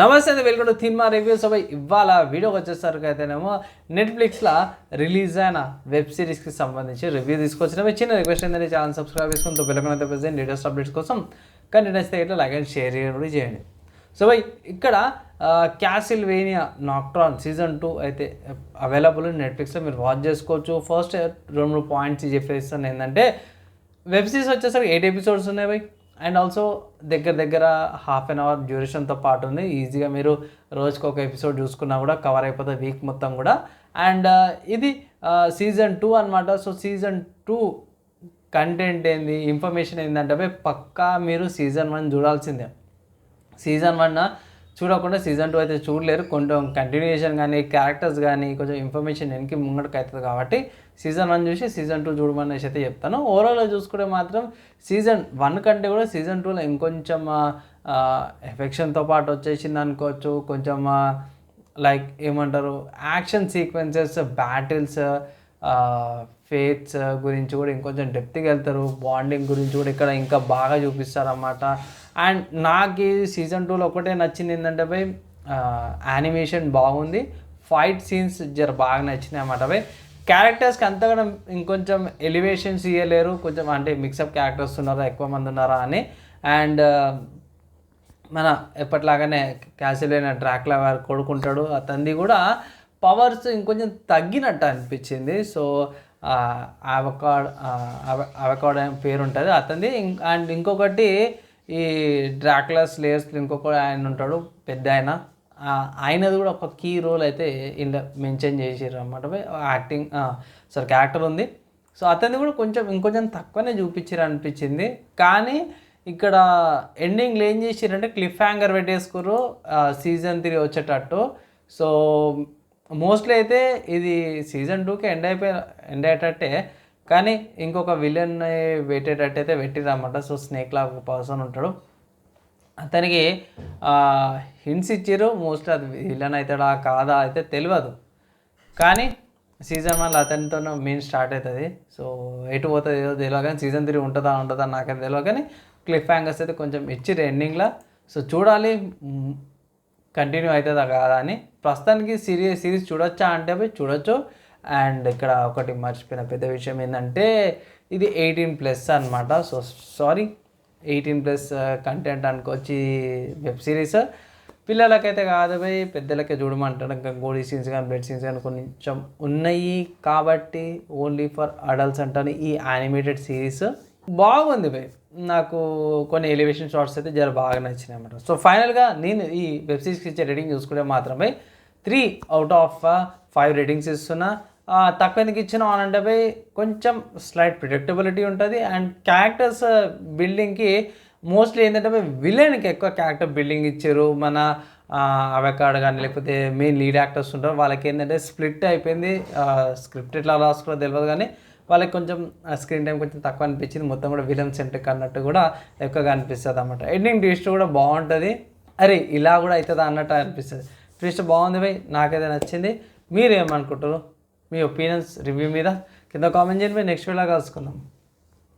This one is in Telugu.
నమస్తే అండి వెల్కమ్ టు సినిమా రివ్యూస్ అవి ఇవాళ వీడియోకి వచ్చేసరికి అయితేనేమో నెట్ఫ్లిక్స్లో రిలీజ్ అయిన వెబ్ సిరీస్కి సంబంధించి రివ్యూ తీసుకొచ్చిన చిన్న రిక్వెస్ట్ ఏంటంటే ఛానల్ సబ్స్క్రైబ్ చేసుకుని పిల్లలకైతే ప్రజెంట్ లేటెస్ట్ అప్డేట్స్ కోసం కానీ నచ్చితే ఇట్లా లైక్ అండ్ షేర్ చేయడం కూడా చేయండి. సో బై ఇక్కడ క్యాసిల్ వేనియా నాక్ట్రాన్ సీజన్ టూ అయితే అవైలబుల్ నెట్ఫ్లిక్స్లో మీరు వాచ్ చేసుకోవచ్చు. ఫస్ట్ రెండు మూడు పాయింట్స్ చెప్పేస్తాను. ఏంటంటే వెబ్ సిరీస్ వచ్చేసరికి ఎయిట్ ఎపిసోడ్స్ ఉన్నాయి బై అండ్ ఆల్సో దగ్గర దగ్గర హాఫ్ అన్ అవర్ డ్యూరేషన్తో పాటు ఉంది. ఈజీగా మీరు రోజుకి ఒక ఎపిసోడ్ చూసుకున్నా కూడా కవర్ అయిపోతుంది వీక్ మొత్తం కూడా. అండ్ ఇది సీజన్ టూ అనమాట సో సీజన్ టూ కంటెంట్ ఏంది ఇన్ఫర్మేషన్ ఏంటంటే పక్కా మీరు సీజన్ వన్ చూడాల్సిందే. సీజన్ వన్ చూడకుండా సీజన్ టూ అయితే చూడలేరు. కొంచెం కంటిన్యూషన్ కానీ క్యారెక్టర్స్ కానీ కొంచెం ఇన్ఫర్మేషన్ వెనక్కి ముంగడికి అవుతుంది కాబట్టి సీజన్ వన్ చూసి సీజన్ టూ చూడమనేసి అయితే చెప్తాను. ఓవరాల్గా చూసుకుంటే మాత్రం సీజన్ వన్ కంటే కూడా సీజన్ టూలో ఇంకొంచెం ఎఫెక్షన్తో పాటు వచ్చేసింది అనుకోవచ్చు. కొంచెం లైక్ ఏమంటారు యాక్షన్ సీక్వెన్సెస్ బ్యాటిల్స్ ఫేట్స్ గురించి కూడా ఇంకొంచెం డెప్త్కి వెళ్తారు. బాండింగ్ గురించి కూడా ఇక్కడ ఇంకా బాగా చూపిస్తారు అన్నమాట అండ్ నాకు ఈ సీజన్ టూలో ఒకటే నచ్చింది ఏంటంటే భయ్ యానిమేషన్ బాగుంది. ఫైట్ సీన్స్ జర బాగా నచ్చినాయి అన్నమాట భయ్ క్యారెక్టర్స్కి అంతగా ఇంకొంచెం ఎలివేషన్స్ ఇవ్వలేరు కొంచెం అంటే మిక్సప్ క్యారెక్టర్స్ ఉన్నారా ఎక్కువ మంది ఉన్నారా అని. అండ్ మన ఎప్పటిలాగానే అయిన డ్రాక్లా వారు కొడుకుంటాడు. అతనిది కూడా పవర్స్ ఇంకొంచెం తగ్గినట్టు అనిపించింది. సో అవకాడ్ అవకాడ్ అనే పేరు ఉంటుంది అతనిది అండ్ ఇంకొకటి ఈ డ్రాక్లా స్లేయర్స్ ఇంకొక ఆయన ఉంటాడు పెద్ద ఆయన. ఆయనది కూడా ఒక కీ రోల్ అయితే ఇండ మెన్షన్ చేసారు అనమాట యాక్టింగ్ సార్ క్యారెక్టర్ ఉంది. సో అతన్ని కూడా కొంచెం ఇంకొంచెం తక్కువనే చూపించారు అనిపించింది కానీ ఇక్కడ ఎండింగ్లో ఏం చేసారంటే క్లిఫ్ హ్యాంగర్ పెట్టేసుకురు సీజన్ త్రీ వచ్చేటట్టు. సో మోస్ట్లీ అయితే ఇది సీజన్ టూకి ఎండ్ అయిపోయి ఎండ్ అయ్యేటట్టే. కానీ ఇంకొక విలన్ పెట్టేటట్టు అయితే పెట్టిరన్నమాట సో స్నేక్ లాగా ఒక పర్సన్ ఉంటాడు. అతనికి హింట్స్ ఇచ్చారు మోస్ట్లీ అది విలన్ అవుతాడా కాదా అయితే తెలియదు కానీ సీజన్ వన్ అతనితో మెయిన్ స్టార్ట్ అవుతుంది సో ఎటు పోతుంది ఏదో తెలియదు కానీ సీజన్ త్రీ ఉంటుందా ఉంటుందా నాకైతే తెలియదు కానీ క్లిఫ్ హ్యాంగర్స్ అయితే కొంచెం ఇచ్చిరు ఎండింగ్లో సో చూడాలి. కంటిన్యూ అవుతుందా కాదా అని ప్రస్తుతానికి సిరీస్ సిరీస్ చూడొచ్చా అంటే పోయి చూడొచ్చు. అండ్ ఇక్కడ ఒకటి మర్చిపోయిన పెద్ద విషయం ఏంటంటే ఇది ఎయిటీన్ ప్లస్ అనమాట so sorry eighteen plus content అనుకోవచ్చి web series. పిల్లలకైతే కాదు పోయి పెద్దలకే చూడమంటారు. ఇంకా గోడీ సీన్స్ కానీ బ్లడ్ సీన్స్ కానీ కొంచెం ఉన్నాయి. కాబట్టి ఓన్లీ ఫర్ అడల్ట్స్ అంటాను ఈ యానిమేటెడ్ సిరీస్. బాగుంది భయ్ నాకు కొన్ని ఎలివేషన్ షార్ట్స్ అయితే జర బాగా నచ్చినాయి అన్నమాట. సో ఫైనల్గా నేను ఈ వెబ్ సిరీస్కి ఇచ్చే రేటింగ్ చూసుకుంటే మాత్రమే three out of five ratings ఇస్తున్నా. తక్కువ ఎందుకు ఇచ్చిన అంటే కొంచెం స్లైట్ ప్రిడిక్టబిలిటీ ఉంటుంది అండ్ క్యారెక్టర్స్ బిల్డింగ్కి మోస్ట్లీ ఏంటంటే విలన్కి ఎక్కువ క్యారెక్టర్ బిల్డింగ్ ఇచ్చారు. మన అవకాడ్ కానీ లేకపోతే మెయిన్ లీడ్ యాక్టర్స్ ఉంటారు. వాళ్ళకి ఏంటంటే స్ప్లిట్ అయిపోయింది. స్క్రిప్ట్ ఎట్లా రాసుకోవాలో తెలియదు కానీ వాళ్ళకి కొంచెం స్క్రీన్ టైం కొంచెం తక్కువ అనిపించింది. మొత్తం కూడా విలన్ సెంట్రిక్ అన్నట్టు కూడా ఎక్కువగా అనిపిస్తుంది అన్నమాట. ఎండింగ్ ట్విస్ట్ కూడా బాగుంటుంది. అరే ఇలా కూడా అవుతుందా అన్నట్టు అనిపిస్తుంది. ట్విస్ట్ బాగుంది భయ్ నాకైతే నచ్చింది. మీరు ఏమనుకుంటారు మీ ఒపీనియన్స్ రివ్యూ మీద. కింద కామెంట్ చేయండి నెక్స్ట్ వేళ కలుసుకుందాం.